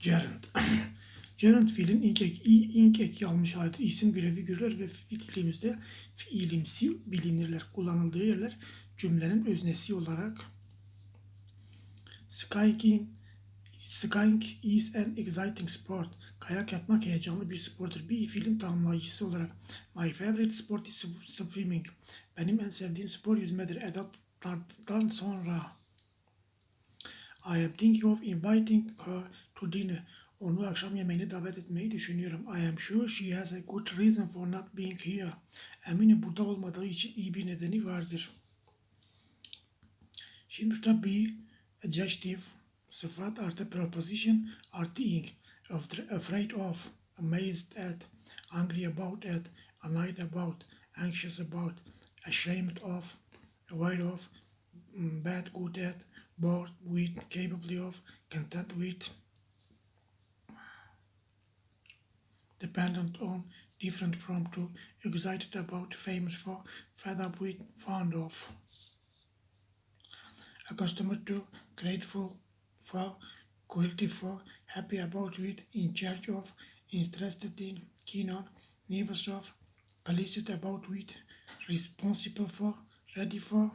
Gerund. Gerund fiilin ilk ek, i- ilk eki almış. İsim görevi görürler ve fiil dilimizde fiilimsi bilinirler. Kullanıldığı yerler cümlenin öznesi olarak Skiing, skiing is an exciting sport. Kayak yapmak heyecanlı bir spordur. Bir fiilin tamamlayıcısı olarak My favorite sport is swimming. Benim en sevdiğim spor yüzmedir. Edatlardan sonra I am thinking of inviting her to. Onu akşam yemeğine davet etmeyi düşünüyorum. I am sure she has a good reason for not being here. Eminim burada olmadığı için iyi bir nedeni vardır. Şimdi burada bir adjective, sıfat artı preposition artı ing. Afraid of, amazed at, angry about at, annoyed about, anxious about, ashamed of, aware of, mm, bad, good at, bored with, capable of, content with, dependent on, different from, to, excited about, famous for, fed up with, fond of. accustomed to, grateful for, guilty for, happy about with, in charge of, interested in, keen on, nervous of, pleased about with, responsible for, ready for,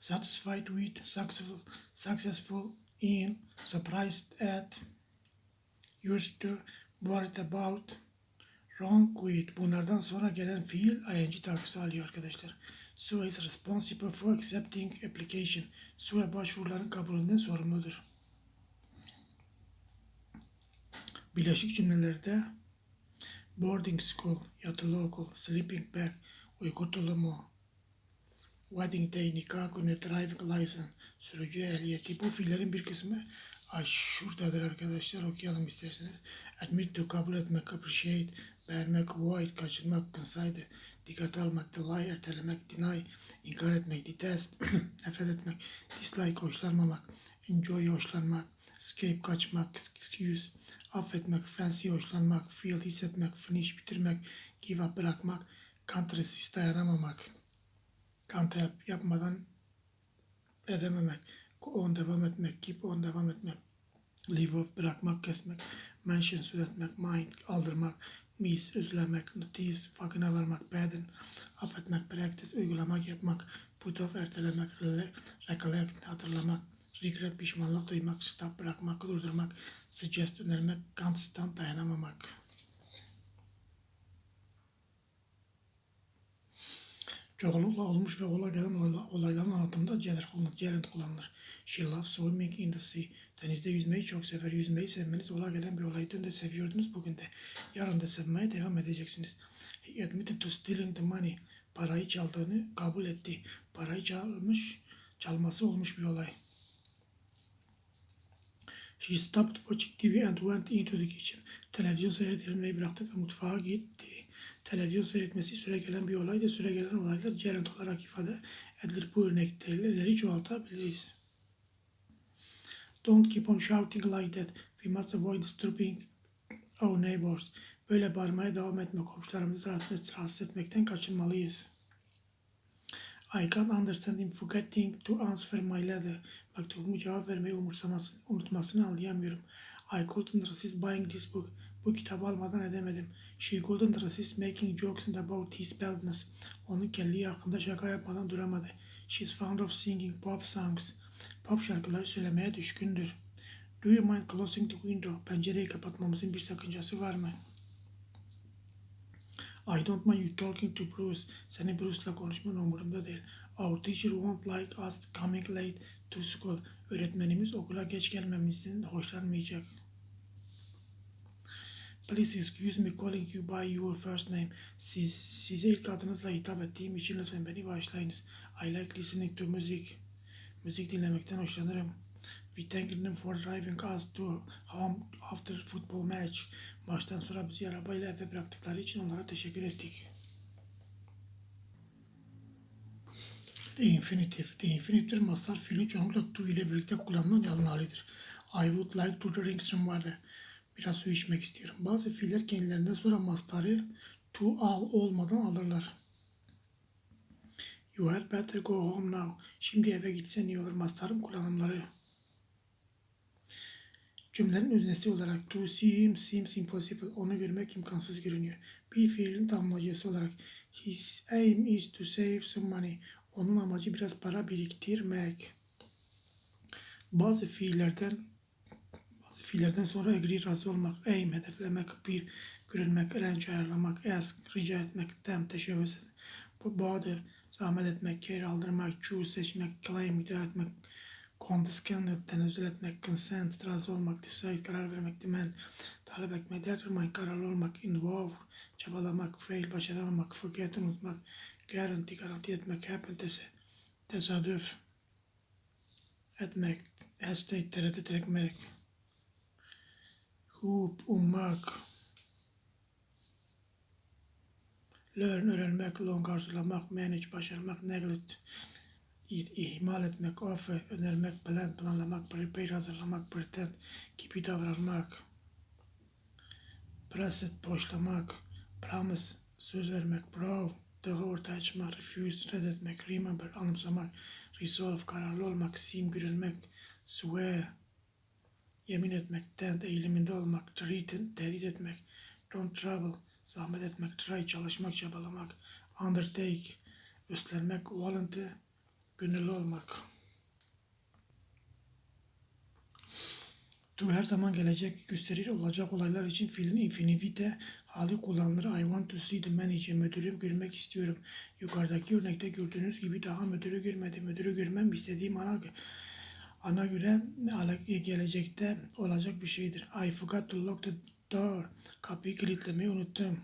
satisfied with, successful, successful in, surprised at, used to, worried about, wrong with. Bunlardan sonra gelen fiil ing takısı alıyor arkadaşlar. Sue is responsible for accepting application. Sue başvuruların kabulünden sorumludur. Birleşik cümlelerde boarding school, yatılı okul, sleeping bag, uyku tulumu, wedding day, nikah günü, driving license, sürücü ehliyeti. Bu fiillerin bir kısmı ay, şuradadır arkadaşlar okuyalım isterseniz. Admit to kabul etmek, appreciate, beğenmek, avoid, kaçınmak, consider, dikkate almak, lie, ertelemek, deny, inkar etmek, detest, nefret etmek, dislike, hoşlanmamak, enjoy, hoşlanmak, escape, kaçmak, excuse, affetmek, fancy, hoşlanmak, feel, hissetmek, finish, bitirmek, give up, bırakmak, can't resist, dayanamamak, can't help, yapmadan edememek, on, devam etmek, keep on, devam etmek, leave off, bırakmak, kesmek, mention, söz etmek, mind, aldırmak, miss, özlemek, notice, farkına varmak, pardon, affetmek, practice, uygulamak, yapmak, put off, ertelemek, recollect, hatırlamak, regret, pişmanlık duymak, stop, bırakmak, durdurmak, suggest, önermek, can't stand, dayanamamak. Çoğunlukla olmuş ve ola gelen olay- olayların anlatımında gender kullanılır, gerund kullanılır. She loves swimming in the sea. Denizde yüzmeyi çok sever. Yüzmeyi sevmeniz ola gelen bir olay. Dün de seviyordunuz, bugün de. Yarın da sevmeye devam edeceksiniz. He admitted to stealing the money. Parayı çaldığını kabul etti. Parayı çalmış, çalması olmuş bir olay. She stopped watching TV and went into the kitchen. Televizyon seyredilmeyi bıraktı ve mutfağa gitti. Televizyon seyretmesi süre gelen bir olaydı. Süre gelen olaylar gerund olarak ifade edilir. Bu örnekleri çoğaltabiliriz. Don't keep on shouting like that. We must avoid disturbing our neighbors. Böyle bağırmaya devam etme. Komşularımızı rahatsız, etmekten kaçınmalıyız. I can't understand him forgetting to answer my letter. Mektubumu cevap vermeyi umursaması, unutmasını anlayamıyorum. I couldn't resist buying this book. Bu kitabı almadan edemedim. She couldn't resist making jokes about his baldness. Onun kelliği hakkında şaka yapmadan duramadı. She's fond of singing pop songs. Pop şarkıları söylemeye düşkündür. Do you mind closing the window? Pencereyi kapatmamızın bir sakıncası var mı? I don't mind you talking to Bruce. Senin Bruce'la konuşman umurumda değil. Our teacher won't like us coming late to school. Öğretmenimiz okula geç gelmemizden hoşlanmayacak. Please excuse me calling you by your first name. Siz, size ilk adınızla hitap ettiğim için lütfen beni bağışlayınız. I like listening to music. Müzik dinlemekten hoşlanırım. We thank them for driving us to home after football match. Maçtan sonra bizi arabayla eve bıraktıkları için onlara teşekkür ettik. The infinitive. The infinitive mastar fiilin çoğunlukla to ile birlikte kullanılan yalın halidir. I would like to drink some water. Biraz su içmek istiyorum. Bazı fiiller kendilerinden sonra mastarı to al olmadan alırlar. You had better go home now. Şimdi eve gitsen iyi olur. Mastarın kullanımları. Cümlenin öznesi olarak to see him seems impossible. Onu görmek imkansız görünüyor. Bir fiilin tamamlayıcısı olarak his aim is to save some money. Onun amacı biraz para biriktirmek. Bazı fiillerden fiillerden sonra agree razı olmak, aim hedeflemek, bir görülmek, arrange ayarlamak, ask rica etmek, tempt teşebbüs etmek, bağdı zahmet etmek, care aldırmak, choose seçmek, claim iddia etmek, condescend tenezzül etmek, consent razı olmak, decide karar vermek, demand talep etmek, determine kararlı olmak, involve çabalamak, fail başaramamak, forget unutmak, guarantee garanti etmek, happen tesadüf etmek, hesitate tereddüt etmek, hoop ummak, learn öğrenmek, long arzulamak, manage başarmak, neglect. İhmal etmek, offer önermek, plan planlamak, prepare hazırlamak, pretend gibi davranmak, present boşlamak, promise söz vermek, prove daha ortaya açmak, refuse reddetmek, remember anımsamak, resolve kararlı olmak, seem görülmek, swear yemin etmek, tend eğiliminde olmak, threaten tehdit etmek, don't trouble zahmet etmek, try çalışmak, çabalamak, undertake üstlenmek, volunteer gönüllü olmak. To her zaman gelecek gösterir olacak olaylar için fiilin infinite hali kullanılır. I want to see the manager. Müdürüm görmek istiyorum. Yukarıdaki örnekte gördüğünüz gibi daha müdürü görmedim. Müdürü görmem istediğim ana, ana göre gelecekte olacak bir şeydir. I forgot to lock the door. Kapıyı kilitlemeyi unuttum.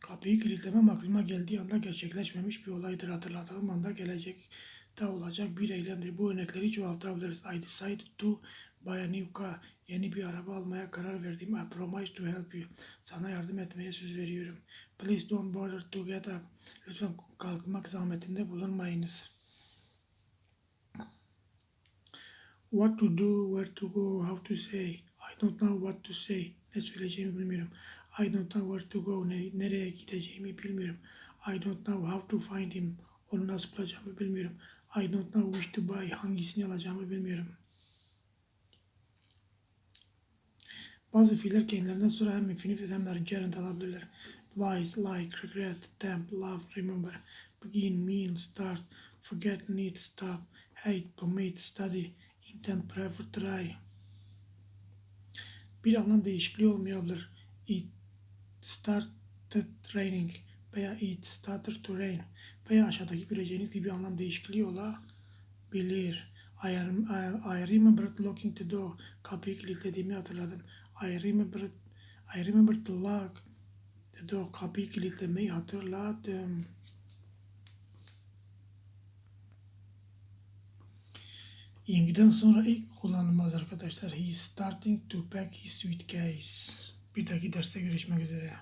Kapıyı kilitlemem aklıma geldiği anda gerçekleşmemiş bir olaydır. Hatırladığım anda gelecekte olacak bir eylemdir. Bu örnekleri çoğaltabiliriz. I decided to buy a new car. Yeni bir araba almaya karar verdim. I promise to help you. Sana yardım etmeye söz veriyorum. Please don't bother to get up. Lütfen kalkmak zahmetinde bulunmayınız. What to do, where to go, how to say. I don't know what to say. Ne söyleyeceğimi bilmiyorum. I don't know where to go. Ne, nereye gideceğimi bilmiyorum. I don't know how to find him. Onu nasıl bulacağımı bilmiyorum. I don't know which to buy. Hangisini alacağımı bilmiyorum. Bazı fiiller kendilerinden sonra hem infinitive hem de gerund alabilirler. Wise, like, regret, tempt, love, remember, begin, mean, start, forget, need, stop, hate, permit, study, intend, prefer, try. Bir anlam değişikliği olmayabilir. It started raining veya it started to rain veya aşağıdaki göreceğiniz gibi anlam değişikliği olabilir. I, I remembered locking the door. Kapıyı kilitlediğimi hatırladım. I remembered, I remembered to lock the door. Kapıyı kilitlemeyi hatırladım. İng'den sonra ilk kullanılmaz arkadaşlar. He is starting to pack his suitcase. Bir dahaki derste görüşmek üzere.